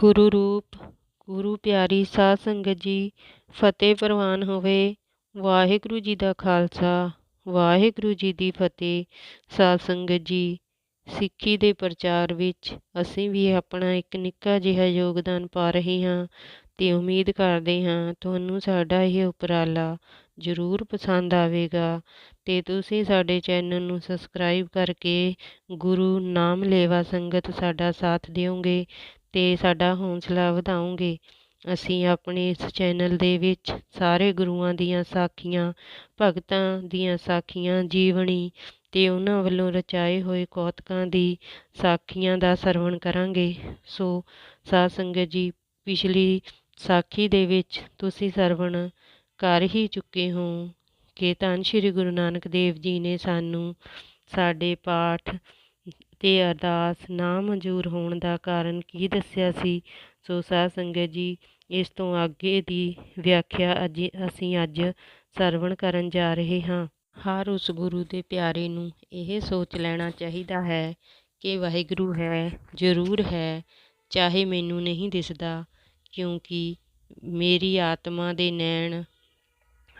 ਗੁਰੂ ਰੂਪ, ਗੁਰੂ ਪਿਆਰੀ ਸਾਧ ਸੰਗਤ ਜੀ, ਫਤਿਹ ਪ੍ਰਵਾਨ ਹੋਵੇ। ਵਾਹਿਗੁਰੂ ਜੀ ਦਾ ਖਾਲਸਾ, ਵਾਹਿਗੁਰੂ ਜੀ ਦੀ ਫਤਿਹ। ਸਾਧ ਸੰਗਤ ਜੀ, ਸਿੱਖੀ ਦੇ ਪ੍ਰਚਾਰ ਵਿੱਚ ਅਸੀਂ ਵੀ ਆਪਣਾ ਇੱਕ ਨਿੱਕਾ ਜਿਹਾ ਯੋਗਦਾਨ ਪਾ ਰਹੇ ਹਾਂ ਤੇ ਉਮੀਦ ਕਰਦੇ ਹਾਂ ਤੁਹਾਨੂੰ ਸਾਡਾ ਇਹ ਉਪਰਾਲਾ ਜ਼ਰੂਰ ਪਸੰਦ ਆਵੇਗਾ ਤੇ ਤੁਸੀਂ ਸਾਡੇ ਚੈਨਲ ਨੂੰ ਸਬਸਕ੍ਰਾਈਬ ਕਰਕੇ ਗੁਰੂ ਨਾਮ ਲੇਵਾ ਸੰਗਤ ਸਾਡਾ ਸਾਥ ਦਿਓਗੇ ਤੇ ਸਾਡਾ ਹੌਂਸਲਾ ਵਧਾਓਗੇ ਅਸੀਂ ਆਪਣੇ ਇਸ ਚੈਨਲ ਦੇ ਵਿੱਚ ਸਾਰੇ ਗੁਰੂਆਂ ਦੀਆਂ ਸਾਖੀਆਂ, ਭਗਤਾਂ ਦੀਆਂ ਸਾਖੀਆਂ, ਜੀਵਨੀ ਅਤੇ ਉਹਨਾਂ ਵੱਲੋਂ ਰਚਾਏ ਹੋਏ ਕੌਤਕਾਂ ਦੀ ਸਾਖੀਆਂ ਦਾ ਸਰਵਣ ਕਰਾਂਗੇ। ਸੋ ਸਾਧ ਸੰਗਤ ਜੀ, ਪਿਛਲੀ ਸਾਖੀ ਦੇ ਵਿੱਚ ਤੁਸੀਂ ਸਰਵਣ ਕਰ ਹੀ ਚੁੱਕੇ ਹੋ ਕਿ ਧੰਨ ਸ਼੍ਰੀ ਗੁਰੂ ਨਾਨਕ ਦੇਵ ਜੀ ਨੇ ਸਾਨੂੰ ਸਾਡੇ ਪਾਠ ਤੇ ਅਰਦਾਸ ਨਾ ਮਨਜ਼ੂਰ ਹੋਣ ਦਾ ਕਾਰਨ ਕੀ ਦੱਸਿਆ ਸੀ? ਸੋ ਸਾਧ ਸੰਗਤ ਜੀ, ਇਸ ਤੋਂ ਅੱਗੇ ਦੀ ਵਿਆਖਿਆ ਅੱਜ ਅਸੀਂ ਅੱਜ ਸਰਵਣ ਕਰਨ ਜਾ ਰਹੇ ਹਾਂ। ਹਰ ਉਸ ਗੁਰੂ ਦੇ ਪਿਆਰੇ ਨੂੰ ਇਹ ਸੋਚ ਲੈਣਾ ਚਾਹੀਦਾ ਹੈ ਕਿ ਵਾਹਿਗੁਰੂ ਹੈ, ਜ਼ਰੂਰ ਹੈ, ਚਾਹੇ ਮੈਨੂੰ ਨਹੀਂ ਦਿਸਦਾ, ਕਿਉਂਕਿ ਮੇਰੀ ਆਤਮਾ ਦੇ ਨੈਣ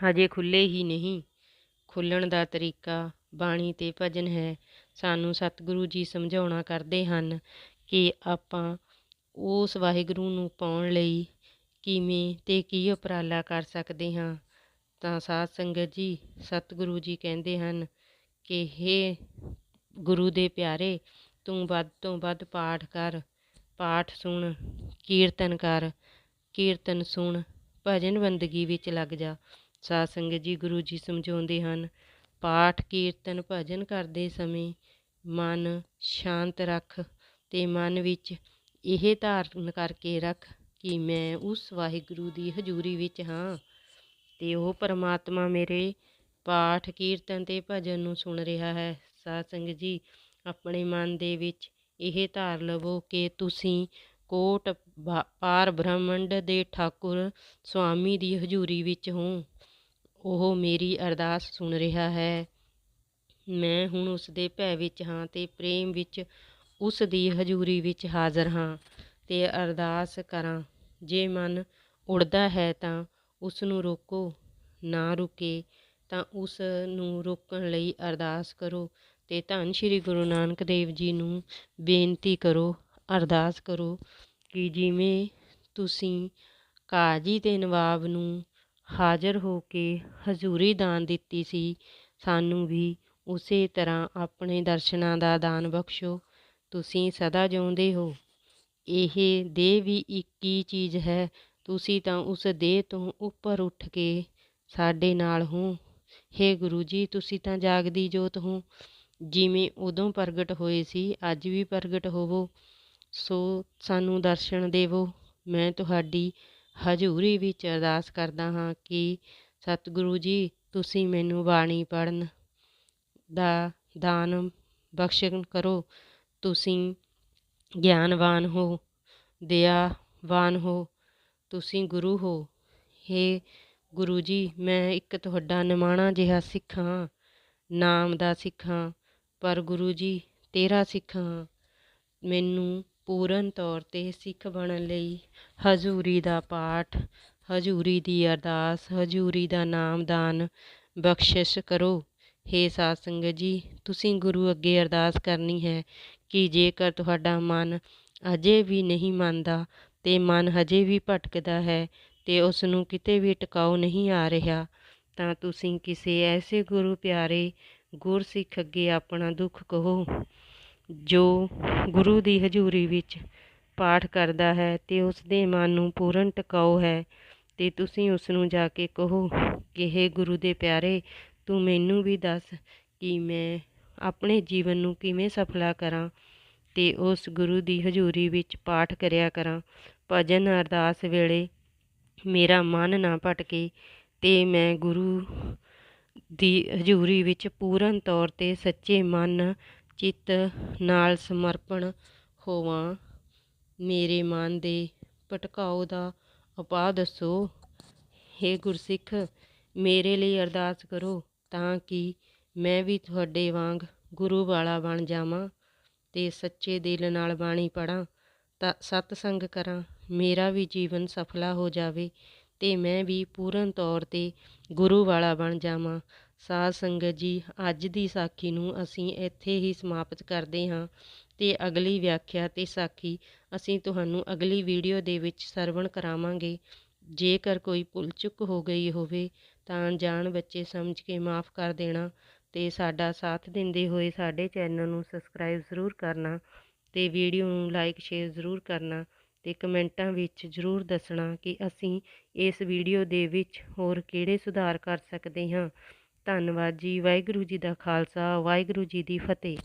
ਹਜੇ ਖੁੱਲੇ ਹੀ ਨਹੀਂ। ਖੁੱਲਣ ਦਾ ਤਰੀਕਾ ਬਾਣੀ ਤੇ ਭਜਨ ਹੈ। ਸਾਨੂੰ ਸਤਿਗੁਰੂ ਜੀ ਸਮਝਾਉਣਾ ਕਰਦੇ ਹਨ ਕਿ ਆਪਾਂ ਉਸ ਵਾਹਿਗੁਰੂ ਨੂੰ ਪਾਉਣ ਲਈ ਕਿਵੇਂ ਤੇ ਕੀ ਉਪਰਾਲਾ ਕਰ ਸਕਦੇ ਹਾਂ। ਤਾਂ ਸਾਧ ਸੰਗਤ ਜੀ, ਸਤਿਗੁਰੂ ਜੀ ਕਹਿੰਦੇ ਹਨ ਕਿ ਹੇ ਗੁਰੂ ਦੇ ਪਿਆਰੇ, ਤੂੰ ਵੱਧ ਤੋਂ ਵੱਧ ਪਾਠ ਕਰ, ਪਾਠ ਸੁਣ, ਕੀਰਤਨ ਕਰ, ਕੀਰਤਨ ਸੁਣ, ਭਜਨ ਬੰਦਗੀ ਵਿੱਚ ਲੱਗ ਜਾ। ਸਾਧ ਸੰਗਤ ਜੀ ਗੁਰੂ ਜੀ ਸਮਝਾਉਂਦੇ ਹਨ ਪਾਠ ਕੀਰਤਨ ਭਜਨ ਕਰਦੇ ਸਮੇਂ ਮਨ ਸ਼ਾਂਤ ਰੱਖ ਅਤੇ ਮਨ ਵਿੱਚ ਇਹ ਧਾਰਨ ਕਰਕੇ ਰੱਖ ਕਿ ਮੈਂ ਉਸ ਵਾਹਿਗੁਰੂ ਦੀ ਹਜ਼ੂਰੀ ਵਿੱਚ ਹਾਂ। ਅਤੇ ਉਹ ਪਰਮਾਤਮਾ ਮੇਰੇ ਪਾਠ ਕੀਰਤਨ ਤੇ ਭਜਨ ਨੂੰ ਸੁਣ ਰਿਹਾ ਹੈ। ਸਾਧ ਸੰਗਤ ਜੀ, ਆਪਣੇ ਮਨ ਦੇ ਵਿੱਚ ਇਹ ਧਾਰ ਲਵੋ ਕਿ ਤੁਸੀਂ ਕੋਟ ਪਾਰ ਬ੍ਰਹਮੰਡ ਦੇ ਠਾਕੁਰ ਸੁਆਮੀ ਦੀ ਹਜ਼ੂਰੀ ਵਿੱਚ ਹੋ। ਉਹ ਮੇਰੀ ਅਰਦਾਸ ਸੁਣ ਰਿਹਾ ਹੈ। ਮੈਂ ਹੁਣ ਉਸ ਦੇ ਭੈ ਵਿੱਚ ਹਾਂ ਤੇ ਪ੍ਰੇਮ ਵਿੱਚ ਉਸ ਦੀ ਹਜ਼ੂਰੀ ਵਿੱਚ ਹਾਜ਼ਰ ਹਾਂ ਤੇ ਅਰਦਾਸ ਕਰਾਂ। ਜੇ ਮਨ ਉੜਦਾ ਹੈ ਤਾਂ ਉਸ ਨੂੰ ਰੋਕੋ, ਨਾ ਰੁਕੇ ਤਾਂ ਉਸ ਨੂੰ ਰੋਕਣ ਲਈ ਅਰਦਾਸ ਕਰੋ ਤੇ ਧੰਨ ਸ਼੍ਰੀ ਗੁਰੂ ਨਾਨਕ ਦੇਵ ਜੀ ਨੂੰ ਬੇਨਤੀ ਕਰੋ, ਅਰਦਾਸ ਕਰੋ ਕਿ ਜਿਵੇਂ ਤੁਸੀਂ ਕਾਜੀ ਤੇ ਨਵਾਬ ਨੂੰ ਹਾਜ਼ਰ ਹੋ ਕੇ ਹਜ਼ੂਰੀ ਦਾਨ ਦਿੱਤੀ ਸੀ, ਸਾਨੂੰ ਵੀ ਉਸੇ ਤਰ੍ਹਾਂ ਆਪਣੇ ਦਰਸ਼ਨਾਂ ਦਾ ਦਾਨ ਬਖਸ਼ੋ, ਤੁਸੀਂ ਸਦਾ ਜਿਉਂਦੇ ਹੋ। ਇਹ ਦੇਹ ਵੀ ਇੱਕ ਹੀ ਚੀਜ਼ ਹੈ, ਤੁਸੀਂ ਤਾਂ ਉਸ ਦੇਹ ਤੋਂ ਉੱਪਰ ਉੱਠ ਕੇ ਸਾਡੇ ਨਾਲ ਹੋ। ਹੇ ਗੁਰੂ ਜੀ, ਤੁਸੀਂ ਤਾਂ ਜਾਗਦੀ ਜੋਤ ਹੋ। ਜਿਵੇਂ ਉਦੋਂ ਪ੍ਰਗਟ ਹੋਏ ਸੀ, ਅੱਜ ਵੀ ਪ੍ਰਗਟ ਹੋਵੋ। ਸੋ ਸਾਨੂੰ ਦਰਸ਼ਨ ਦੇਵੋ, ਮੈਂ ਤੁਹਾਡੀ ਹਜ਼ੂਰੀ ਵਿੱਚ ਅਰਦਾਸ ਕਰਦਾ ਹਾਂ ਕਿ ਸਤਿਗੁਰੂ ਜੀ, ਤੁਸੀਂ ਮੈਨੂੰ ਬਾਣੀ ਪੜਨ ਦਾ ਦਾਨ ਬਖਸ਼ਣ ਕਰੋ। ਤੁਸੀਂ ਗਿਆਨਵਾਨ ਹੋ, ਦਇਆਵਾਨ ਹੋ, ਤੁਸੀਂ ਗੁਰੂ ਹੋ। ਹੇ ਗੁਰੂ ਜੀ, ਮੈਂ ਇੱਕ ਤੁਹਾਡਾ ਨਿਮਾਣਾ ਜਿਹਾ ਸਿੱਖ ਹਾਂ, ਨਾਮ ਦਾ ਸਿੱਖ ਹਾਂ, ਪਰ ਗੁਰੂ ਜੀ, ਤੇਰਾ ਸਿੱਖ ਹਾਂ। ਮੈਨੂੰ ਪੂਰਨ ਤੌਰ ਤੇ ਸਿੱਖ ਬਣਨ ਲਈ ਹਜ਼ੂਰੀ ਦਾ ਪਾਠ, ਹਜ਼ੂਰੀ ਦੀ ਅਰਦਾਸ, ਹਜ਼ੂਰੀ ਦਾ ਨਾਮਦਾਨ ਬਖਸ਼ਿਸ਼ ਕਰੋ। ਹੇ ਸਾਧ ਸੰਗਤ ਜੀ, ਤੁਸੀਂ ਗੁਰੂ ਅੱਗੇ ਅਰਦਾਸ ਕਰਨੀ ਹੈ ਕਿ ਜੇਕਰ ਤੁਹਾਡਾ ਮਨ ਅਜੇ ਵੀ ਨਹੀਂ ਮੰਨਦਾ ਤੇ ਮਨ ਹਜੇ ਵੀ ਭਟਕਦਾ ਹੈ ਤੇ ਉਸ ਨੂੰ ਕਿਤੇ ਵੀ ਟਿਕਾਉ ਨਹੀਂ ਆ ਰਿਹਾ, ਤਾਂ ਤੁਸੀਂ ਕਿਸੇ ਐਸੇ ਗੁਰੂ ਪਿਆਰੇ ਗੁਰਸਿੱਖ ਅੱਗੇ ਆਪਣਾ ਦੁੱਖ ਕਹੋ। ਜੋ ਗੁਰੂ ਦੀ ਹਜ਼ੂਰੀ ਵਿੱਚ ਪਾਠ ਕਰਦਾ ਹੈ ਤੇ ਉਸ ਦੇ ਮਨ ਨੂੰ ਪੂਰਨ ਟਿਕਾਉ ਹੈ, ਤੇ ਤੁਸੀਂ ਉਸ ਨੂੰ ਜਾ ਕੇ ਕਹੋ ਕਿ हे ਗੁਰੂ ਦੇ ਪਿਆਰੇ, ਤੂੰ ਮੈਨੂੰ ਵੀ ਦੱਸ ਕਿ ਮੈਂ ਆਪਣੇ ਜੀਵਨ ਨੂੰ ਕਿਵੇਂ ਸਫਲਾ ਕਰਾਂ ਤੇ ਉਸ ਗੁਰੂ ਦੀ ਹਜ਼ੂਰੀ ਵਿੱਚ ਪਾਠ ਕਰਿਆ ਕਰਾਂ। ਭਜਨ ਅਰਦਾਸ ਵੇਲੇ ਮੇਰਾ ਮਨ ਨਾ ਭਟਕੇ ਤੇ ਮੈਂ ਗੁਰੂ ਦੀ ਹਜ਼ੂਰੀ ਵਿੱਚ ਪੂਰਨ ਤੌਰ ਤੇ ਸੱਚੇ ਮਨ ਚਿੱਤ ਨਾਲ ਸਮਰਪਣ ਹੋਵਾਂ, ਮੇਰੇ ਮਨ ਦੇ ਭਟਕਾਓ ਦਾ ਉਪਾਅ ਦੱਸੋ। ਹੇ ਗੁਰਸਿੱਖ, ਮੇਰੇ ਲਈ ਅਰਦਾਸ ਕਰੋ ਤਾਂ ਕਿ ਮੈਂ ਵੀ ਤੁਹਾਡੇ ਵਾਂਗ ਗੁਰੂ ਵਾਲਾ ਬਣ ਜਾਵਾਂ ਤੇ ਸੱਚੇ ਦਿਲ ਨਾਲ ਬਾਣੀ ਪੜਾਂ ਤਾਂ ਸਤਸੰਗ ਕਰਾਂ, ਮੇਰਾ ਵੀ ਜੀਵਨ ਸਫਲਾ ਹੋ ਜਾਵੇ ਤੇ ਮੈਂ ਵੀ ਪੂਰਨ ਤੌਰ ਤੇ ਗੁਰੂ ਵਾਲਾ ਬਣ ਜਾਵਾਂ। ਸਾਧ ਸੰਗਤ ਜੀ, ਅੱਜ ਦੀ ਸਾਖੀ ਨੂੰ ਅਸੀਂ ਇੱਥੇ ਹੀ ਸਮਾਪਤ ਕਰਦੇ ਹਾਂ ਤੇ ਅਗਲੀ ਵਿਆਖਿਆ ਤੇ ਸਾਖੀ ਅਸੀਂ ਤੁਹਾਨੂੰ ਅਗਲੀ ਵੀਡੀਓ ਦੇ ਵਿੱਚ ਸਰਵਣ ਕਰਾਵਾਂਗੇ। ਜੇਕਰ ਕੋਈ ਭੁੱਲ ਚੁੱਕ ਹੋ ਗਈ ਹੋਵੇ ਤਾਂ ਅਣਜਾਣ ਬੱਚੇ ਸਮਝ ਕੇ ਮਾਫ ਕਰ ਦੇਣਾ ਤੇ ਸਾਡਾ ਸਾਥ ਦਿੰਦੇ ਹੋਏ ਸਾਡੇ ਚੈਨਲ ਨੂੰ ਸਬਸਕ੍ਰਾਈਬ ਜ਼ਰੂਰ ਕਰਨਾ ਤੇ ਵੀਡੀਓ ਨੂੰ ਲਾਈਕ, ਸ਼ੇਅਰ ਜ਼ਰੂਰ ਕਰਨਾ ਤੇ ਕਮੈਂਟਾਂ ਵਿੱਚ ਜ਼ਰੂਰ ਦੱਸਣਾ ਕਿ ਅਸੀਂ ਇਸ ਵੀਡੀਓ ਦੇ ਵਿੱਚ ਹੋਰ ਕਿਹੜੇ ਸੁਧਾਰ ਕਰ ਸਕਦੇ ਹਾਂ। ਧੰਨਵਾਦ ਜੀ ਵਾਹਿਗੁਰੂ ਜੀ ਦਾ ਖਾਲਸਾ ਵਾਹਿਗੁਰੂ ਜੀ ਦੀ ਫਤਿਹ।